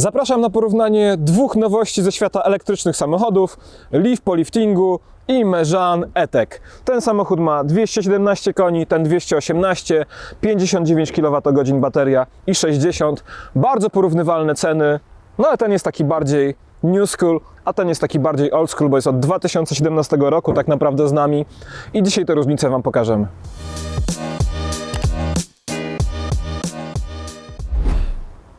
Zapraszam na porównanie dwóch nowości ze świata elektrycznych samochodów: Leaf po liftingu i Meżan E-Tech. Ten samochód ma 217 koni, ten 218, 59 kWh bateria i 60. Bardzo porównywalne ceny, no ale ten jest taki bardziej new school, a ten jest taki bardziej old school, bo jest od 2017 roku tak naprawdę z nami i dzisiaj te różnice Wam pokażemy.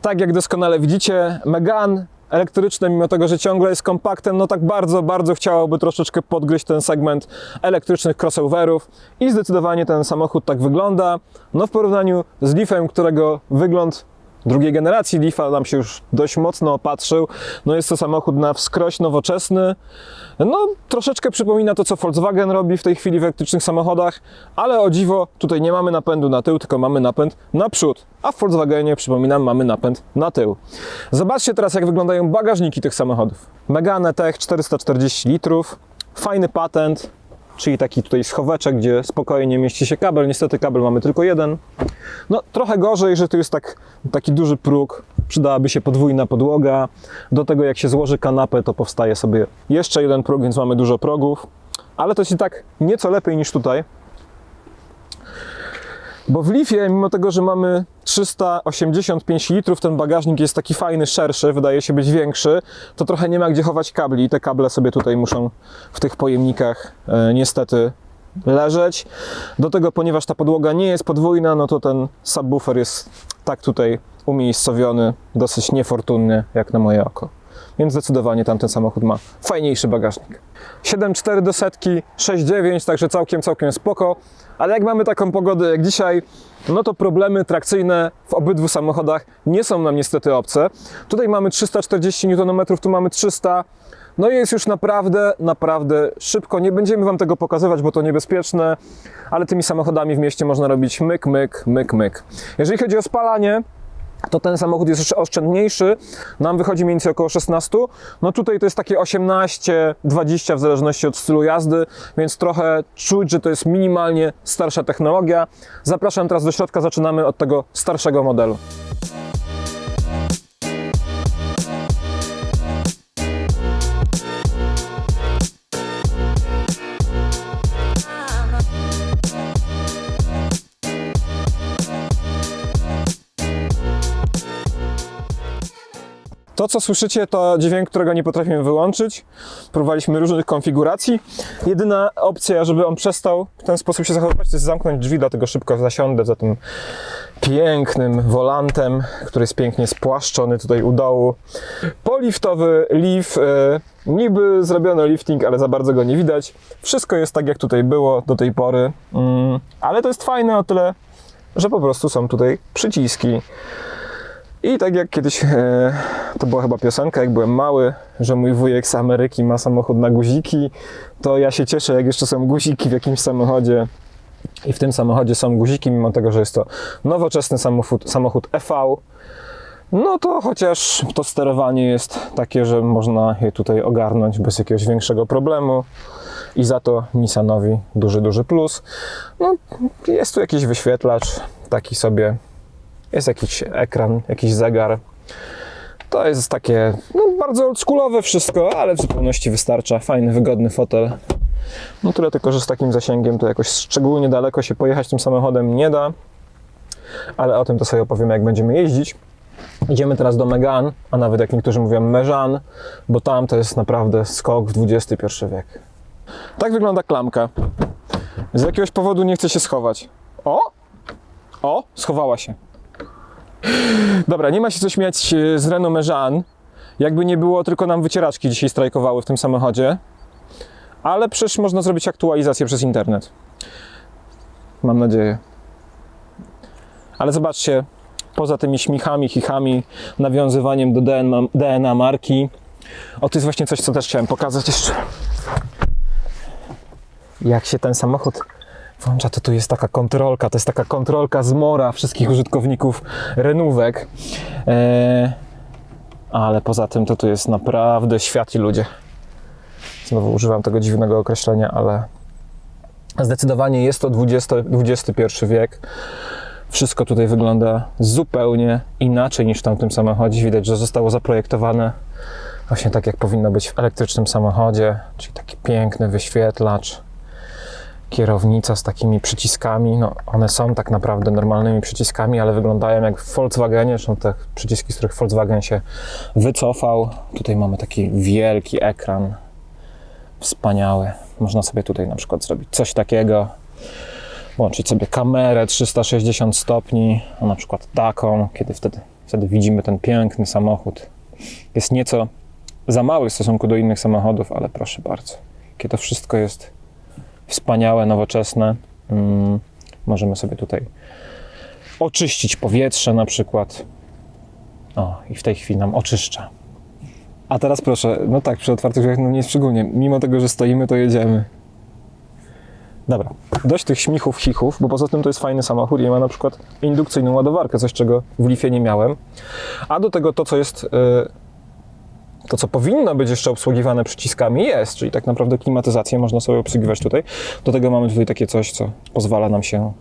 Tak jak doskonale widzicie, Megane elektryczne, mimo tego, że ciągle jest kompaktem, no tak bardzo, bardzo chciałoby troszeczkę podgryźć ten segment elektrycznych crossoverów i zdecydowanie ten samochód tak wygląda. No w porównaniu z Leafem, którego wygląd drugiej generacji Leafa nam się już dość mocno opatrzył. No jest to samochód na wskroś nowoczesny. No troszeczkę przypomina to, co Volkswagen robi w tej chwili w elektrycznych samochodach, ale o dziwo tutaj nie mamy napędu na tył, tylko mamy napęd na przód. A w Volkswagenie, przypominam, mamy napęd na tył. Zobaczcie teraz, jak wyglądają bagażniki tych samochodów. Megane Tech 440 litrów, fajny patent, czyli taki tutaj schoweczek, gdzie spokojnie mieści się kabel. Niestety kabel mamy tylko jeden. No trochę gorzej, że tu jest tak, taki duży próg. Przydałaby się podwójna podłoga. Do tego jak się złoży kanapę, to powstaje sobie jeszcze jeden próg, więc mamy dużo progów. Ale to jest i tak nieco lepiej niż tutaj. Bo w Leafie, mimo tego, że mamy 385 litrów, ten bagażnik jest taki fajny, szerszy, wydaje się być większy, to trochę nie ma gdzie chować kabli. Te kable sobie tutaj muszą w tych pojemnikach e, niestety leżeć. Do tego, ponieważ ta podłoga nie jest podwójna, no to ten subwoofer jest tak tutaj umiejscowiony, dosyć niefortunny, jak na moje oko. Więc zdecydowanie tamten samochód ma fajniejszy bagażnik. 7,4 do setki, 6,9, także całkiem, całkiem spoko. Ale jak mamy taką pogodę jak dzisiaj, no to problemy trakcyjne w obydwu samochodach nie są nam niestety obce. Tutaj mamy 340 Nm, tu mamy 300 no i jest już naprawdę, naprawdę szybko. Nie będziemy Wam tego pokazywać, bo to niebezpieczne, ale tymi samochodami w mieście można robić myk, myk, myk, myk. Jeżeli chodzi o spalanie, to ten samochód jest jeszcze oszczędniejszy. Nam wychodzi mniej więcej około 16. No tutaj to jest takie 18, 20 w zależności od stylu jazdy, więc trochę czuć, że to jest minimalnie starsza technologia. Zapraszam teraz do środka, zaczynamy od tego starszego modelu. To, co słyszycie, to dźwięk, którego nie potrafimy wyłączyć. Próbowaliśmy różnych konfiguracji. Jedyna opcja, żeby on przestał w ten sposób się zachowywać, to jest zamknąć drzwi, dlatego szybko zasiądę za tym pięknym wolantem, który jest pięknie spłaszczony tutaj u dołu. Poliftowy Leaf, e, niby zrobiono lifting, ale za bardzo go nie widać. Wszystko jest tak, jak tutaj było do tej pory, mm, ale to jest fajne o tyle, że po prostu są tutaj przyciski. I tak jak kiedyś, e, to była chyba piosenka, jak byłem mały, że mój wujek z Ameryki ma samochód na guziki, to ja się cieszę, jak jeszcze są guziki w jakimś samochodzie. I w tym samochodzie są guziki, mimo tego, że jest to nowoczesny samochód, samochód EV. No to chociaż to sterowanie jest takie, że można je tutaj ogarnąć bez jakiegoś większego problemu. I za to Nissanowi duży, duży plus. No, jest tu jakiś wyświetlacz, taki sobie jest jakiś ekran, jakiś zegar. To jest takie no, bardzo oldschoolowe wszystko, ale w zupełności wystarcza. Fajny, wygodny fotel. No tyle tylko, że z takim zasięgiem to jakoś szczególnie daleko się pojechać tym samochodem nie da. Ale o tym to sobie opowiemy, jak będziemy jeździć. Idziemy teraz do Megan, a nawet jak niektórzy mówią Meżan, bo tam to jest naprawdę skok w XXI wiek. Tak wygląda klamka. Z jakiegoś powodu nie chce się schować. O! O! Schowała się. Dobra, nie ma się co śmiać e, z Renault Megane. Jakby nie było, tylko nam wycieraczki dzisiaj strajkowały w tym samochodzie. Ale przecież można zrobić aktualizację przez internet. Mam nadzieję. Ale zobaczcie, poza tymi śmichami, chichami, nawiązywaniem do DNA, DNA marki, o to jest właśnie coś, co też chciałem pokazać jeszcze. Jak się ten samochód włącza, to tu jest taka kontrolka, to jest taka kontrolka z mora wszystkich użytkowników renówek. Eee, ale poza tym to tu jest naprawdę świat i ludzie. Znowu używam tego dziwnego określenia, ale zdecydowanie jest to XX, XXI wiek. Wszystko tutaj wygląda zupełnie inaczej niż w tamtym samochodzie. Widać, że zostało zaprojektowane właśnie tak, jak powinno być w elektrycznym samochodzie, czyli taki piękny wyświetlacz, kierownica z takimi przyciskami. No, one są tak naprawdę normalnymi przyciskami, ale wyglądają jak w Volkswagenie. Są te przyciski, z których Volkswagen się wycofał. Tutaj mamy taki wielki ekran, wspaniały. Można sobie tutaj na przykład zrobić coś takiego. Włączyć sobie kamerę 360 stopni, a na przykład taką, kiedy wtedy, wtedy widzimy ten piękny samochód. Jest nieco za mały w stosunku do innych samochodów, ale proszę bardzo. Jakie to wszystko jest wspaniałe, nowoczesne. Mm, możemy sobie tutaj oczyścić powietrze na przykład. O, i w tej chwili nam oczyszcza. A teraz proszę, no tak, przy otwartych drzwiach no nie szczególnie. Mimo tego, że stoimy, to jedziemy. Dobra, dość tych śmichów, chichów, bo poza tym to jest fajny samochód i ma na przykład indukcyjną ładowarkę, coś czego w Leafie nie miałem. A do tego to, co jest, y, to co powinno być jeszcze obsługiwane przyciskami jest, czyli tak naprawdę klimatyzację można sobie obsługiwać tutaj. Do tego mamy tutaj takie coś, co pozwala nam się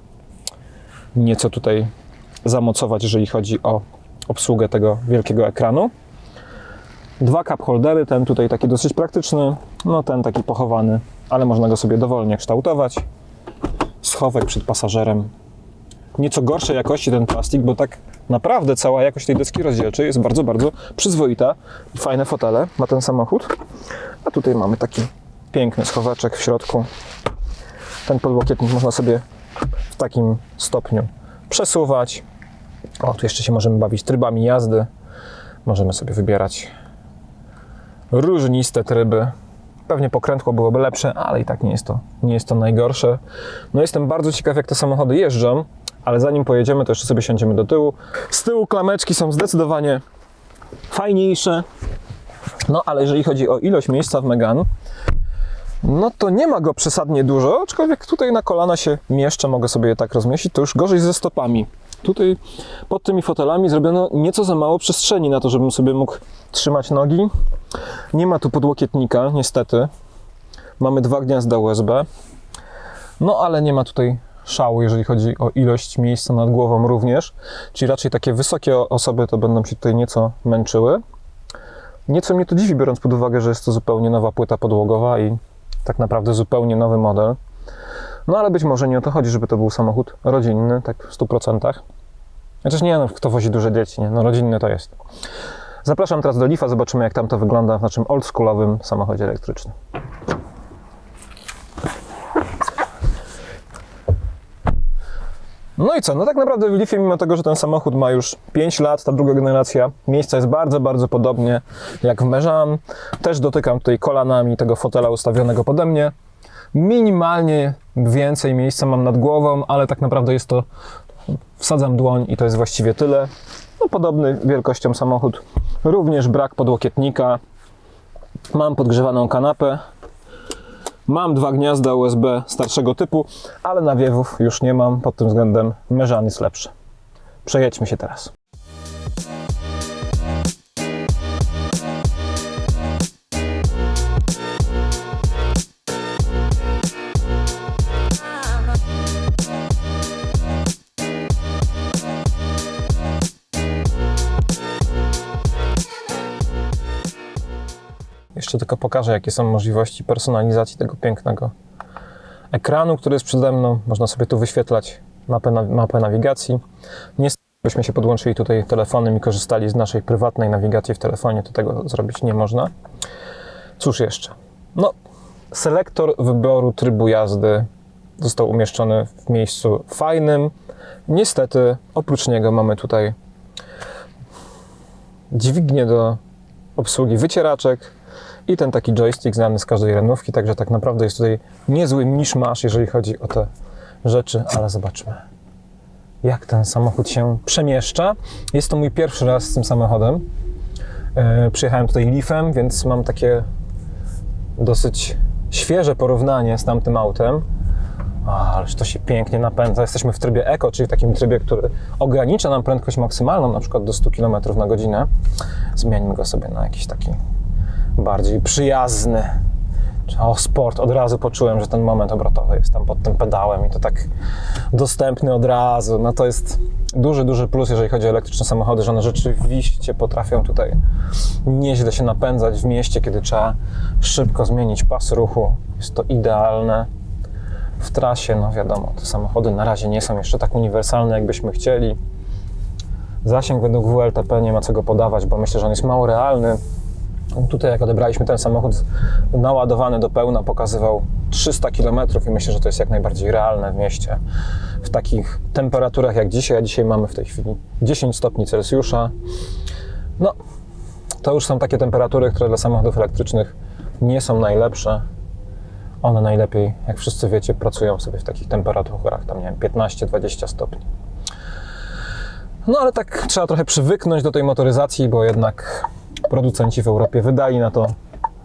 nieco tutaj zamocować, jeżeli chodzi o obsługę tego wielkiego ekranu. Dwa cup holdery, ten tutaj taki dosyć praktyczny, no ten taki pochowany, ale można go sobie dowolnie kształtować. Schowek przed pasażerem. Nieco gorszej jakości ten plastik, bo tak naprawdę cała jakość tej deski rozdzielczej jest bardzo, bardzo przyzwoita. Fajne fotele ma ten samochód. A tutaj mamy taki piękny schoweczek w środku. Ten podłokietnik można sobie w takim stopniu przesuwać. O, tu jeszcze się możemy bawić trybami jazdy. Możemy sobie wybierać różniste tryby. Pewnie pokrętło byłoby lepsze, ale i tak nie jest to, nie jest to najgorsze. No jestem bardzo ciekaw, jak te samochody jeżdżą, ale zanim pojedziemy, to jeszcze sobie siądziemy do tyłu. Z tyłu klameczki są zdecydowanie fajniejsze. No ale jeżeli chodzi o ilość miejsca w Megane, no to nie ma go przesadnie dużo, aczkolwiek tutaj na kolana się mieszczę, mogę sobie je tak rozmieścić, to już gorzej ze stopami. Tutaj pod tymi fotelami zrobiono nieco za mało przestrzeni na to, żebym sobie mógł trzymać nogi. Nie ma tu podłokietnika, niestety. Mamy dwa gniazda USB. No ale nie ma tutaj szału, jeżeli chodzi o ilość miejsca nad głową również. Czyli raczej takie wysokie osoby to będą się tutaj nieco męczyły. Nieco mnie to dziwi, biorąc pod uwagę, że jest to zupełnie nowa płyta podłogowa i tak naprawdę zupełnie nowy model. No ale być może nie o to chodzi, żeby to był samochód rodzinny, tak w 100%. Chociaż nie, no, kto wozi duże dzieci, nie? No rodzinny to jest. Zapraszam teraz do Leafa, zobaczymy jak tam to wygląda w naszym oldschoolowym samochodzie elektrycznym. No i co? No tak naprawdę w Leafie, mimo tego, że ten samochód ma już 5 lat, ta druga generacja, miejsca jest bardzo, bardzo podobnie jak w Meżan. Też dotykam tutaj kolanami tego fotela ustawionego pode mnie. Minimalnie więcej miejsca mam nad głową, ale tak naprawdę jest to, wsadzam dłoń i to jest właściwie tyle. No, podobny wielkością samochód. Również brak podłokietnika. Mam podgrzewaną kanapę. Mam dwa gniazda USB starszego typu, ale nawiewów już nie mam. Pod tym względem Meżan jest lepszy. Przejedźmy się teraz. Jeszcze tylko pokażę, jakie są możliwości personalizacji tego pięknego ekranu, który jest przede mną. Można sobie tu wyświetlać mapę, mapę nawigacji. Niestety, byśmy się podłączyli tutaj telefonem i korzystali z naszej prywatnej nawigacji w telefonie, to tego zrobić nie można. Cóż jeszcze? No, selektor wyboru trybu jazdy został umieszczony w miejscu fajnym. Niestety, oprócz niego mamy tutaj dźwignię do obsługi wycieraczek i ten taki joystick znany z każdej renówki, także tak naprawdę jest tutaj niezły miszmasz, jeżeli chodzi o te rzeczy, ale zobaczmy jak ten samochód się przemieszcza. Jest to mój pierwszy raz z tym samochodem. E, Przyjechałem tutaj Leafem, więc mam takie dosyć świeże porównanie z tamtym autem. O, ależ to się pięknie napędza. Jesteśmy w trybie Eco, czyli w takim trybie, który ogranicza nam prędkość maksymalną, na przykład do 100 km na godzinę. Zmieńmy go sobie na jakiś taki bardziej przyjazny, O, sport, od razu poczułem, że ten moment obrotowy jest tam pod tym pedałem i to tak dostępny od razu. No to jest duży, duży plus, jeżeli chodzi o elektryczne samochody, że one rzeczywiście potrafią tutaj nieźle się napędzać w mieście, kiedy trzeba szybko zmienić pas ruchu. Jest to idealne. W trasie, no wiadomo, te samochody na razie nie są jeszcze tak uniwersalne, jakbyśmy chcieli. Zasięg według WLTP nie ma co go podawać, bo myślę, że on jest mało realny. Tutaj jak odebraliśmy ten samochód naładowany do pełna, pokazywał 300 km i myślę, że to jest jak najbardziej realne w mieście. W takich temperaturach jak dzisiaj, a dzisiaj mamy w tej chwili 10 stopni Celsjusza. No, to już są takie temperatury, które dla samochodów elektrycznych nie są najlepsze. One najlepiej, jak wszyscy wiecie, pracują sobie w takich temperaturach, tam nie wiem, 15-20 stopni. No ale tak trzeba trochę przywyknąć do tej motoryzacji, bo jednak producenci w Europie wydali na to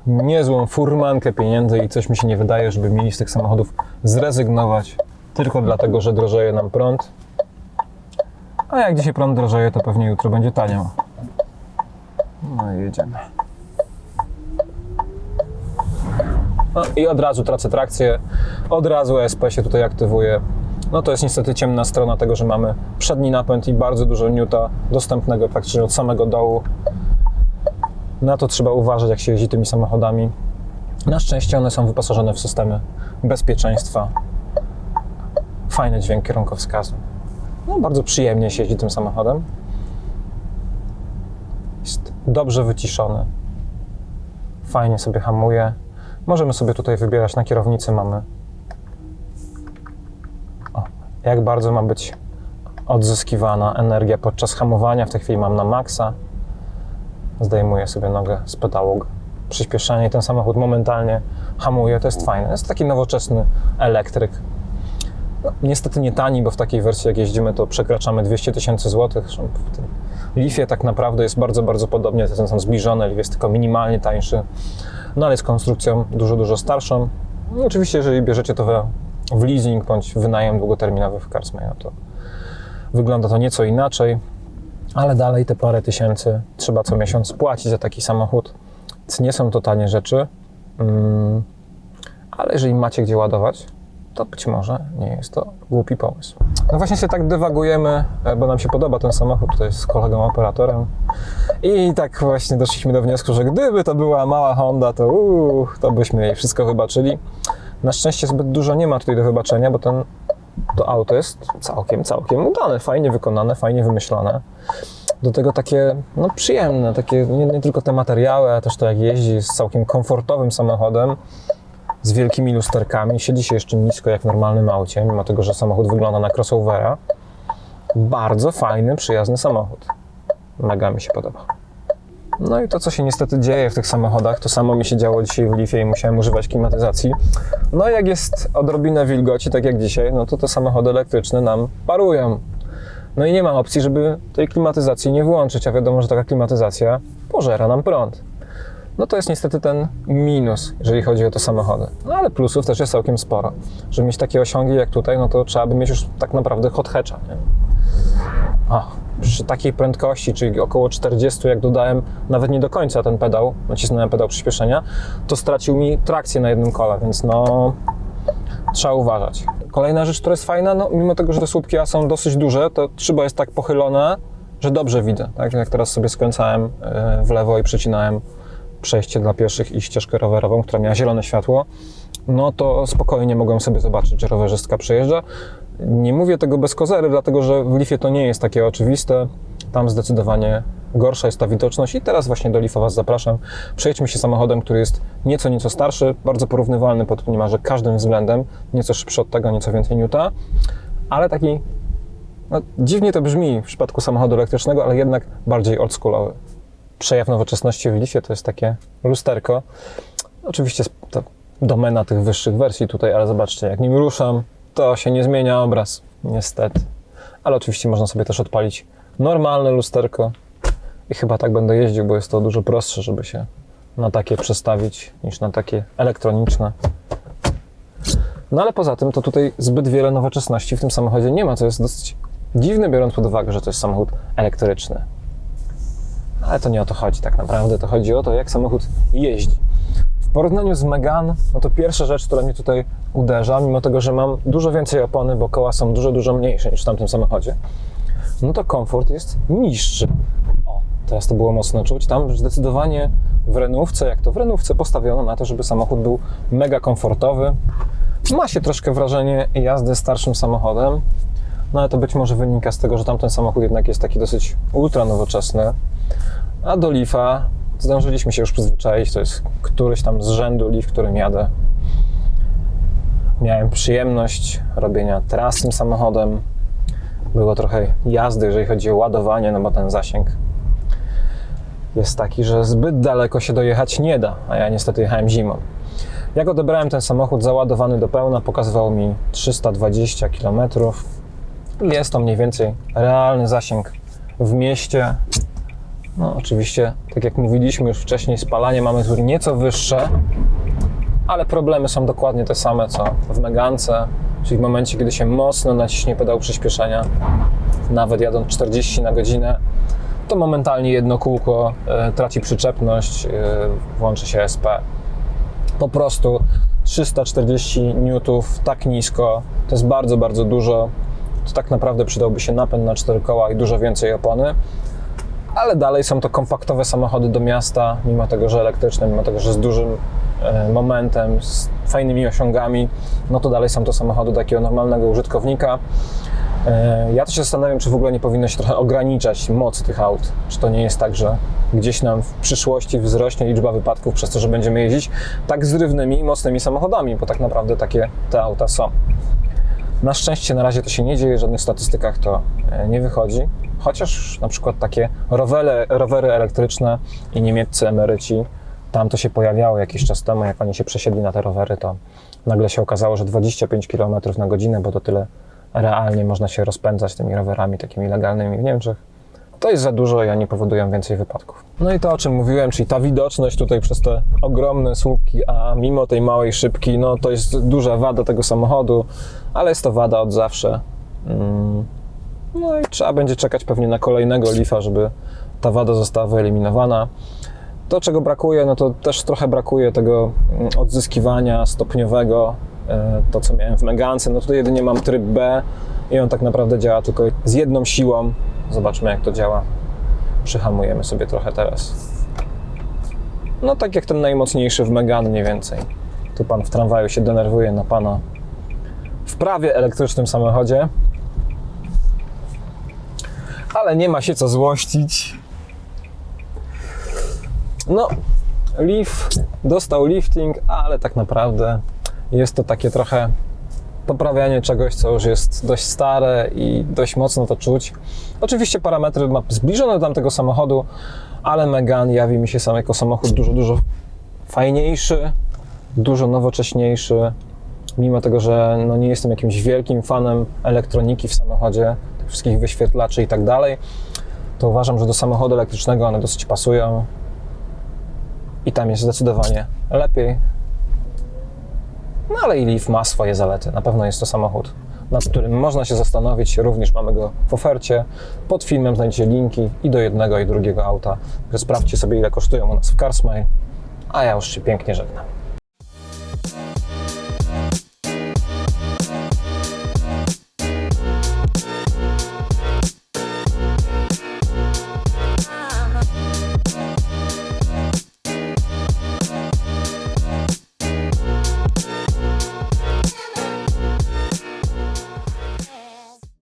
niezłą furmankę pieniędzy i coś mi się nie wydaje, żeby mieli z tych samochodów zrezygnować tylko dlatego, że drożeje nam prąd. A jak dzisiaj prąd drożeje, to pewnie jutro będzie tanio. No i jedziemy. No i od razu tracę trakcję, od razu ESP się tutaj aktywuje. No to jest niestety ciemna strona tego, że mamy przedni napęd i bardzo dużo newta dostępnego praktycznie od samego dołu. Na to trzeba uważać, jak się jeździ tymi samochodami. Na szczęście one są wyposażone w systemy bezpieczeństwa. Fajny dźwięk kierunkowskazu. No, bardzo przyjemnie się jeździ tym samochodem. Jest dobrze wyciszony. Fajnie sobie hamuje. Możemy sobie tutaj wybierać na kierownicy. Mamy o, jak bardzo ma być odzyskiwana energia podczas hamowania. W tej chwili mam na maksa. Zdejmuję sobie nogę z pedału przyspieszenia i ten samochód momentalnie hamuje. To jest fajne. Jest taki nowoczesny elektryk. No, niestety nie tani, bo w takiej wersji jak jeździmy to przekraczamy 200 tysięcy złotych. W tym Leafie tak naprawdę jest bardzo, bardzo podobnie. Ceny są zbliżone. Leaf jest tylko minimalnie tańszy, no ale jest konstrukcją dużo, dużo starszą. No, oczywiście, jeżeli bierzecie to w, w leasing bądź wynajem długoterminowy w Carsmay, no to wygląda to nieco inaczej, ale dalej te parę tysięcy trzeba co miesiąc płacić za taki samochód. Więc nie są to tanie rzeczy, mm, ale jeżeli macie gdzie ładować, to być może nie jest to głupi pomysł. No właśnie się tak dywagujemy, e, bo nam się podoba ten samochód tutaj z kolegą operatorem. I tak właśnie doszliśmy do wniosku, że gdyby to była mała Honda, to uuu, to byśmy jej wszystko wybaczyli. Na szczęście zbyt dużo nie ma tutaj do wybaczenia, bo ten, to auto jest całkiem, całkiem udane, fajnie wykonane, fajnie wymyślone. Do tego takie no, przyjemne, takie nie, nie tylko te materiały, ale też to jak jeździ, jest całkiem komfortowym samochodem z wielkimi lusterkami. Siedzi się jeszcze nisko jak w normalnym aucie, mimo tego, że samochód wygląda na crossovera. Bardzo fajny, przyjazny samochód. Mega mi się podoba. No i to, co się niestety dzieje w tych samochodach, to samo mi się działo dzisiaj w Leafie i musiałem używać klimatyzacji. No jak jest odrobinę wilgoci, tak jak dzisiaj, no to te samochody elektryczne nam parują. No i nie ma opcji, żeby tej klimatyzacji nie włączyć, a wiadomo, że taka klimatyzacja pożera nam prąd. No to jest niestety ten minus, jeżeli chodzi o te samochody. No ale plusów też jest całkiem sporo. Żeby mieć takie osiągi jak tutaj, no to trzeba by mieć już tak naprawdę hot hatcha, nie? Przy takiej prędkości, czyli około 40, jak dodałem nawet nie do końca ten pedał, nacisnąłem pedał przyspieszenia, to stracił mi trakcję na jednym kole, więc no trzeba uważać. Kolejna rzecz, która jest fajna, no mimo tego, że te słupki są dosyć duże, to szyba jest tak pochylone, że dobrze widzę. Tak jak teraz sobie skręcałem e, w lewo i przecinałem przejście dla pieszych i ścieżkę rowerową, która miała zielone światło, no to spokojnie mogłem sobie zobaczyć, że rowerzystka przejeżdża. Nie mówię tego bez kozery, dlatego że w Leafie to nie jest takie oczywiste. Tam zdecydowanie gorsza jest ta widoczność i teraz właśnie do Leafa Was zapraszam. Przejdźmy się samochodem, który jest nieco, nieco starszy, bardzo porównywalny pod niemalże każdym względem, nieco szybszy od tego, nieco więcej newta, ale taki no, dziwnie to brzmi w przypadku samochodu elektrycznego, ale jednak bardziej oldschoolowy. Przejaw nowoczesności w Leafie to jest takie lusterko. Oczywiście domena tych wyższych wersji tutaj, ale zobaczcie, jak nim ruszam, to się nie zmienia obraz, niestety. Ale oczywiście można sobie też odpalić normalne lusterko i chyba tak będę jeździł, bo jest to dużo prostsze, żeby się na takie przestawić niż na takie elektroniczne. No ale poza tym to tutaj zbyt wiele nowoczesności w tym samochodzie nie ma, co jest dosyć dziwne, biorąc pod uwagę, że to jest samochód elektryczny. Ale to nie o to chodzi tak naprawdę, to chodzi o to, jak samochód jeździ. Porównaniu z Megane, no to pierwsza rzecz, która mnie tutaj uderza, mimo tego, że mam dużo więcej opony, bo koła są dużo, dużo mniejsze niż w tamtym samochodzie, no to komfort jest niższy. O, teraz to było mocno czuć. Tam zdecydowanie w renówce, jak to w renówce, postawiono na to, żeby samochód był mega komfortowy. Ma się troszkę wrażenie jazdy starszym samochodem, no ale to być może wynika z tego, że tamten samochód jednak jest taki dosyć ultra nowoczesny. A do Leafa zdążyliśmy się już przyzwyczaić. To jest któryś tam z rzędu Leaf, którym jadę. Miałem przyjemność robienia tras tym samochodem. Było trochę jazdy, jeżeli chodzi o ładowanie, no bo ten zasięg jest taki, że zbyt daleko się dojechać nie da, a ja niestety jechałem zimą. Jak odebrałem ten samochód załadowany do pełna, pokazywał mi 320 km. Jest to mniej więcej realny zasięg w mieście. No, oczywiście, tak jak mówiliśmy już wcześniej, spalanie mamy tu nieco wyższe, ale problemy są dokładnie te same co w Megance, czyli w momencie, kiedy się mocno naciśnie pedał przyspieszenia, nawet jadąc 40 na godzinę, to momentalnie jedno kółko e, traci przyczepność, e, włączy się SP. Po prostu 340 newtów tak nisko, to jest bardzo, bardzo dużo. To tak naprawdę przydałby się napęd na cztery koła i dużo więcej opony ale dalej są to kompaktowe samochody do miasta, mimo tego, że elektryczne, mimo tego, że z dużym e, momentem, z fajnymi osiągami, no to dalej są to samochody takiego normalnego użytkownika. E, Ja to się zastanawiam, czy w ogóle nie powinno się trochę ograniczać moc tych aut. Czy to nie jest tak, że gdzieś nam w przyszłości wzrośnie liczba wypadków przez to, że będziemy jeździć tak zrywnymi mocnymi samochodami, bo tak naprawdę takie te auta są. Na szczęście na razie to się nie dzieje, w żadnych statystykach to e, nie wychodzi. Chociaż na przykład takie rowery, rowery elektryczne i niemieccy emeryci, tam to się pojawiało jakiś czas temu, jak oni się przesiedli na te rowery, to nagle się okazało, że 25 km na godzinę, bo to tyle realnie można się rozpędzać tymi rowerami takimi legalnymi w Niemczech. To jest za dużo i oni powodują więcej wypadków. No i to, o czym mówiłem, czyli ta widoczność tutaj przez te ogromne słupki, a mimo tej małej szybki, no to jest duża wada tego samochodu, ale jest to wada od zawsze. Mm. No i trzeba będzie czekać pewnie na kolejnego Leafa, żeby ta wada została wyeliminowana. To, czego brakuje, no to też trochę brakuje tego mm, odzyskiwania stopniowego, e, to co miałem w Megance. No tutaj jedynie mam tryb B i on tak naprawdę działa tylko z jedną siłą. Zobaczmy jak to działa. Przyhamujemy sobie trochę teraz. No tak jak ten najmocniejszy w Megane mniej więcej. Tu pan w tramwaju się denerwuje na pana w prawie elektrycznym samochodzie. Ale nie ma się co złościć. No, Leaf dostał lifting, ale tak naprawdę jest to takie trochę poprawianie czegoś, co już jest dość stare i dość mocno to czuć. Oczywiście parametry ma zbliżone do tamtego samochodu, ale Megane jawi mi się sam jako samochód dużo, dużo fajniejszy, dużo nowocześniejszy. Mimo tego, że no nie jestem jakimś wielkim fanem elektroniki w samochodzie, tych wszystkich wyświetlaczy i tak dalej, to uważam, że do samochodu elektrycznego one dosyć pasują i tam jest zdecydowanie lepiej. No ale i Leaf ma swoje zalety. Na pewno jest to samochód, nad którym można się zastanowić. Również mamy go w ofercie. Pod filmem znajdziecie linki i do jednego i drugiego auta. Sprawdźcie sobie ile kosztują u nas w CarSmile. A ja już się pięknie żegnam.